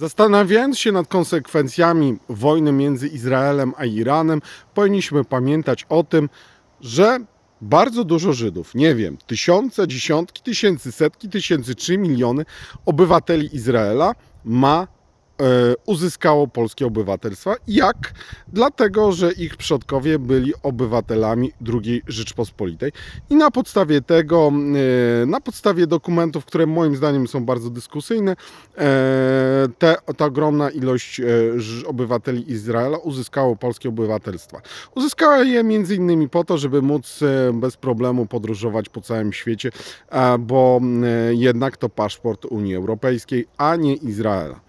Zastanawiając się nad konsekwencjami wojny między Izraelem a Iranem, powinniśmy pamiętać o tym, że bardzo dużo Żydów, nie wiem, tysiące, dziesiątki tysięcy, setki tysięcy czy miliony obywateli Izraela ma uzyskało polskie obywatelstwa. Jak? Dlatego, że ich przodkowie byli obywatelami II Rzeczpospolitej. I na podstawie tego, e, na podstawie dokumentów, które moim zdaniem są bardzo dyskusyjne, e, te, ta ogromna ilość e, obywateli Izraela uzyskało polskie obywatelstwa. Uzyskała je między innymi po to, żeby móc e, bez problemu podróżować po całym świecie, e, bo e, jednak to paszport Unii Europejskiej, a nie Izraela.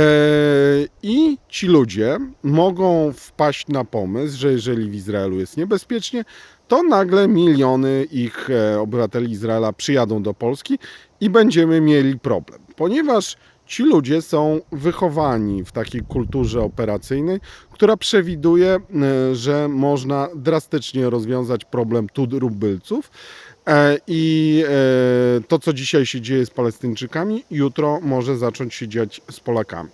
E, I ci ludzie mogą wpaść na pomysł, że jeżeli w Izraelu jest niebezpiecznie, to nagle miliony ich e, obywateli Izraela przyjadą do Polski i będziemy mieli problem, ponieważ ci ludzie są wychowani w takiej kulturze operacyjnej, która przewiduje, e, że można drastycznie rozwiązać problem tudrubylców. E, I e, to, co dzisiaj się dzieje z Palestyńczykami, jutro może zacząć się dziać z Polakami.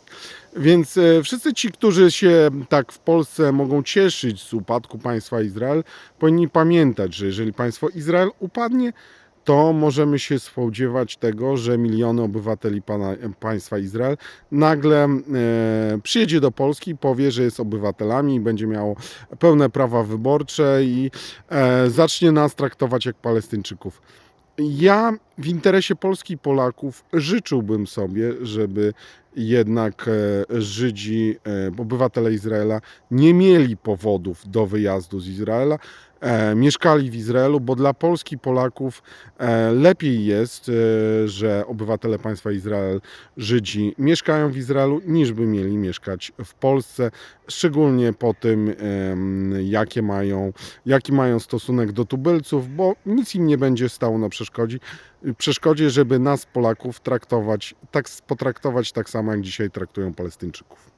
Więc wszyscy ci, którzy się tak w Polsce mogą cieszyć z upadku państwa Izrael, powinni pamiętać, że jeżeli państwo Izrael upadnie, to możemy się spodziewać tego, że miliony obywateli pana, państwa Izrael nagle e, przyjedzie do Polski, powie, że jest obywatelami będzie miało pełne prawa wyborcze i e, zacznie nas traktować jak Palestyńczyków. Ja w interesie Polski i Polaków życzyłbym sobie, żeby jednak e, Żydzi, e, obywatele Izraela nie mieli powodów do wyjazdu z Izraela, e, mieszkali w Izraelu, bo dla Polski i Polaków lepiej jest, że obywatele państwa Izrael, Żydzi mieszkają w Izraelu, niż by mieli mieszkać w Polsce, szczególnie po tym, jakie mają, jaki mają stosunek do tubylców, bo nic im nie będzie stało na przeszkodzie, przeszkodzie żeby nas, Polaków, traktować, tak, potraktować tak samo, jak dzisiaj traktują Palestyńczyków.